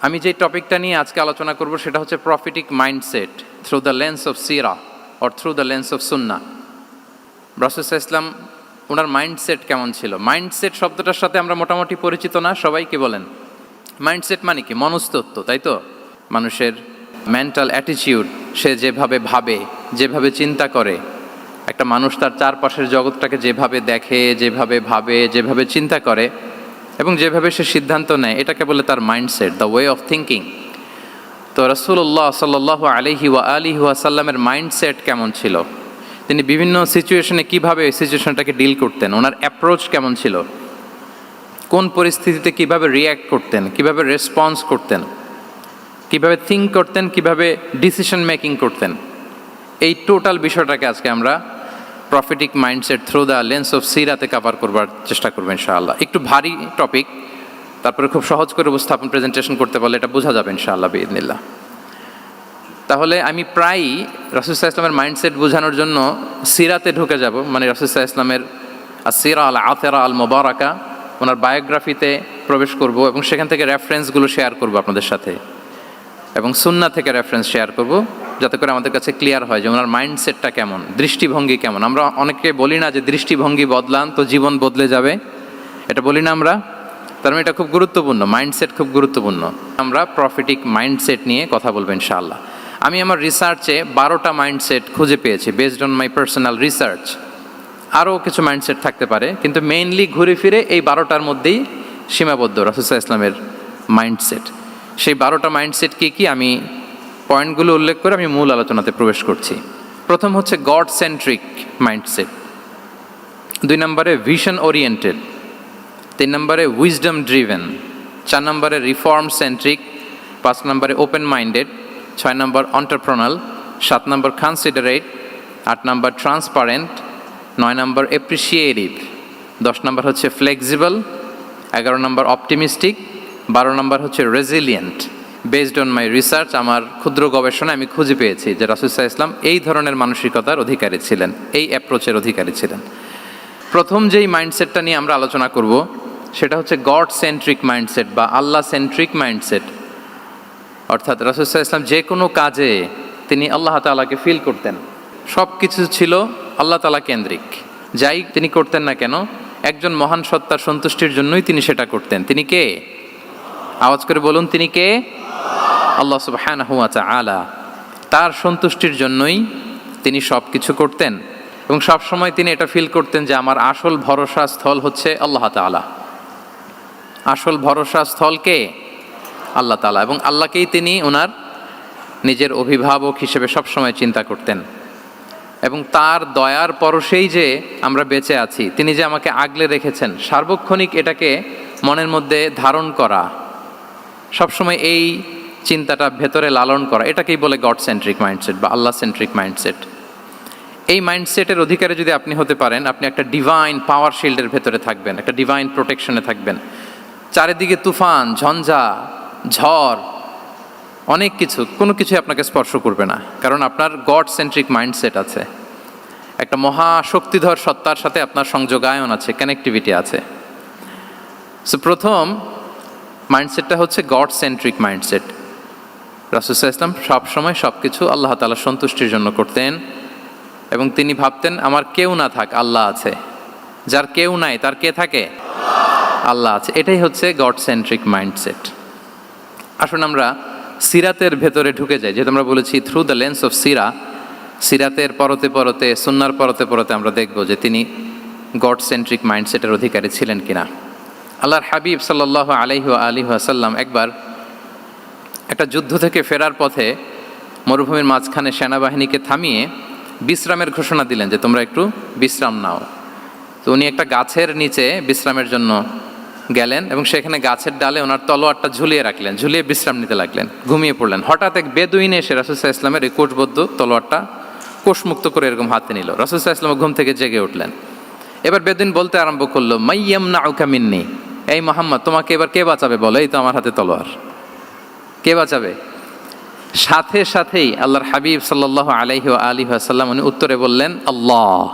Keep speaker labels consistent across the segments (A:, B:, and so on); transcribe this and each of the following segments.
A: আমি যে টপিকটা নিয়ে আজকে আলোচনা করব সেটা হচ্ছে prophetic mindset through the lens of Sira or through the lens of সুন্না রাসুসা ইসলাম ওনার মাইন্ডসেট কেমন ছিল? মাইন্ডসেট শব্দটার সাথে আমরা মোটামুটি পরিচিত না, সবাই কি বলেন? মাইন্ডসেট মানে কি? মনস্তত্ব, তাই তো? মানুষের মেন্টাল অ্যাটিটিউড সে যেভাবে ভাবে, যেভাবে চিন্তা করে। একটা মানুষ তার চারপাশের জগৎটাকে যেভাবে দেখে, যেভাবে ভাবে, যেভাবে চিন্তা করে এবং যেভাবে সে সিদ্ধান্ত নেয় এটাকে বলে তার mindset the way of thinking তো রসুল্লাহ সাল্লাহ আলিহি ওয়া আলিহি ওয়াসাল্লামের মাইন্ডসেট কেমন ছিল? তিনি বিভিন্ন সিচুয়েশনে কীভাবে এই সিচুয়েশনটাকে ডিল করতেন? ওনার অ্যাপ্রোচ কেমন ছিল? কোন পরিস্থিতিতে কীভাবে রিয়্যাক্ট করতেন? কীভাবে রেসপন্স করতেন? কীভাবে থিঙ্ক করতেন? কীভাবে ডিসিশন মেকিং করতেন? এই টোটাল বিষয়টাকে আজকে আমরা prophetic mindset through the lens of Sirat-e cover করবার চেষ্টা করবেন, ইনশাআল্লাহ। একটু ভারী টপিক তারপরে খুব সহজ করে উপস্থাপন প্রেজেন্টেশন করতে পারলে এটা বোঝা যাবে, ইনশাআল্লাহ বিদিনিল্লাহ তাহলে আমি প্রায়ই রাসুসাহ ইসলামের মাইন্ডসেট বোঝানোর জন্য সিরাতে ঢুকে যাব মানে রাসুসাহ ইসলামের সিরা আল আতেরা আল মোবারকা ওনার বায়োগ্রাফিতে প্রবেশ করব এবং সেখান থেকে রেফারেন্সগুলো শেয়ার করব আপনাদের সাথে। এবং সুন্না থেকে রেফারেন্স শেয়ার করব। যাতে করে আমাদের কাছে ক্লিয়ার হয় যে ওনার মাইন্ডসেটটা কেমন, দৃষ্টিভঙ্গি কেমন। আমরা অনেকে বলি না যে দৃষ্টিভঙ্গি বদলান তো জীবন বদলে যাবে। এটা বলি না আমরা। তার মানে এটা খুব গুরুত্বপূর্ণ মাইন্ডসেট খুব গুরুত্বপূর্ণ। আমরা প্রফিটিক মাইন্ডসেট নিয়ে কথা বলব ইনশাআল্লাহ। আমি আমার রিসার্চে বারোটা মাইন্ডসেট খুঁজে পেয়েছি based on my personal research আরও কিছু মাইন্ডসেট থাকতে পারে, কিন্তু মেইনলি ঘুরে ফিরে এই বারোটার মধ্যেই সীমাবদ্ধ রাসুসা ইসলামের মাইন্ডসেট সেই বারোটা মাইন্ডসেট কি কি আমি পয়েন্টগুলো উল্লেখ করে আমি মূল আলোচনাতে প্রবেশ করছি। প্রথম হচ্ছে গড সেন্ট্রিক মাইন্ডসেট দুই নম্বরে ভিশন ওরিয়েন্টেড তিন নম্বরে উইজডম ড্রিভেন চার নম্বরে রিফর্ম সেন্ট্রিক পাঁচ নম্বরে ওপেন মাইন্ডেড ছয় নম্বর অন্টারপ্রনাল সাত নম্বর কনসিডারেট আট নম্বর ট্রান্সপারেন্ট নয় নম্বর এপ্রিসিয়েটিভ দশ নম্বর হচ্ছে ফ্লেক্সিবল এগারো নম্বর অপটিমিস্টিক বারো নম্বর হচ্ছে resilient based on my research আমার ক্ষুদ্র গবেষণা আমি খুঁজে পেয়েছি যে রাসুসাহ ইসলাম এই ধরনের মানসিকতার অধিকারী ছিলেন, এই অ্যাপ্রোচের অধিকারী ছিলেন। প্রথম যেই মাইন্ডসেটটা নিয়ে আমরা আলোচনা করব, সেটা হচ্ছে গড সেন্ট্রিক মাইন্ডসেট বা আল্লাহ সেন্ট্রিক মাইন্ডসেট অর্থাৎ রাসুসাহ ইসলাম যে কোনো কাজে তিনি আল্লাহ তালাকে ফিল করতেন। সব কিছু ছিল আল্লাহ তালা কেন্দ্রিক। যাই তিনি করতেন না কেন, একজন মহান সত্তার সন্তুষ্টির জন্যই তিনি সেটা করতেন। তিনি কে? আওয়াজ করে বলুন, তিনি কে? আল্লাহ সুবহান হুয়া আলা তার সন্তুষ্টির জন্যই তিনি সব কিছু করতেন এবং সব সময় তিনি এটা ফিল করতেন যে আমার আসল ভরসা স্থল হচ্ছে আল্লাহ তালা আসল ভরসা স্থল কে? আল্লাহ তালা এবং আল্লাহকেই তিনি ওনার নিজের অভিভাবক হিসেবে সবসময় চিন্তা করতেন। এবং তার দয়ার পরশেই যে আমরা বেঁচে আছি, তিনি যে আমাকে আগলে রেখেছেন, সার্বক্ষণিক এটাকে মনের মধ্যে ধারণ করা, সবসময় এই চিন্তাটা ভেতরে লালন করা, এটাকেই বলে গড সেন্ট্রিক মাইন্ডসেট বা আল্লাহ সেন্ট্রিক মাইন্ডসেট এই মাইন্ডসেটের অধিকারে যদি আপনি হতে পারেন, আপনি একটা ডিভাইন পাওয়ার শিল্ডের ভেতরে থাকবেন, একটা ডিভাইন প্রোটেকশনে থাকবেন। চারিদিকে তুফান, ঝঞ্ঝা, ঝড়, অনেক কিছু, কোনো কিছু আপনাকে স্পর্শ করবে না, কারণ আপনার গড সেন্ট্রিক মাইন্ডসেট আছে। একটা মহাশক্তিধর সত্তার সাথে আপনার সংযোগায়ন আছে কানেক্টিভিটি আছে। সো প্রথম মাইন্ডসেটটা হচ্ছে গড সেন্ট্রিক মাইন্ডসেট রাসুসা ইসলাম সবসময় সব কিছু আল্লাহ তালা সন্তুষ্টির জন্য করতেন এবং তিনি ভাবতেন, আমার কেউ না থাক, আল্লাহ আছে। যার কেউ নাই, তার কে থাকে? আল্লাহ আছে। এটাই হচ্ছে গড সেন্ট্রিক মাইন্ডসেট আসুন আমরা সিরাতের ভেতরে ঢুকে যাই। যেহেতু আমরা বলেছি থ্রু দ্য লেন্স অফ সিরা সিরাতের পরতে পরতে, সুন্নার পরতে পরতে আমরা দেখব যে তিনি গড সেন্ট্রিক মাইন্ডসেটের অধিকারী ছিলেন কিনা। আল্লাহর হাবিব সাল্লাহ আলহি আলী আসাল্লাম একবার একটা যুদ্ধ থেকে ফেরার পথে মরুভূমির মাঝখানে সেনাবাহিনীকে থামিয়ে বিশ্রামের ঘোষণা দিলেন যে তোমরা একটু বিশ্রাম নাও। তো উনি একটা গাছের নিচে বিশ্রামের জন্য গেলেন এবং সেখানে গাছের ডালে ওনার তলোয়ারটা ঝুলিয়ে রাখলেন, ঝুলিয়ে বিশ্রাম নিতে লাগলেন, ঘুমিয়ে পড়লেন। হঠাৎ এক বেদুইনে এসে রাসুসাহ ইসলামের এই কোষবদ্ধ তলোয়ারটা কোষমুক্ত করে এরকম হাতে নিল। রাসুসাহ ইসলাম ঘুম থেকে জেগে উঠলেন। এবার বেদিন বলতে আরম্ভ করল মাইয়াম না মিন্নি, এই মোহাম্মদ, তোমাকে এবার কে বাঁচাবে বলো? এই তো আমার হাতে তলোয়ার। কে বাঁচাবে? সাথে সাথেই আল্লাহর হাবিব সাল্লাহ আলহি আলী আসাল্লাম উনি উত্তরে বললেন, আল্লাহ।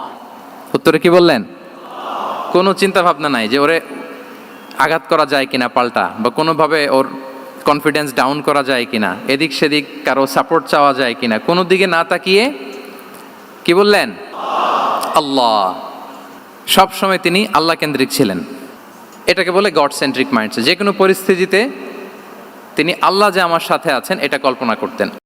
A: উত্তরে কি বললেন? কোনো চিন্তা ভাবনা নাই যে ওরে আঘাত করা যায় কিনা পাল্টা বা কোনোভাবে ওর কনফিডেন্স ডাউন করা যায় কিনা, এদিক সেদিক কারও সাপোর্ট চাওয়া যায় কিনা, কোনো দিকে না তাকিয়ে কি বললেন? আল্লাহ। সব সময় তিনি আল্লাহ কেন্দ্রিক ছিলেন। এটাকে বলে গড সেন্ট্রিক মাইন্ডসেট যে কোনো পরিস্থিতিতে তিনি আল্লাহ যে আমার সাথে আছেন এটা কল্পনা করতেন।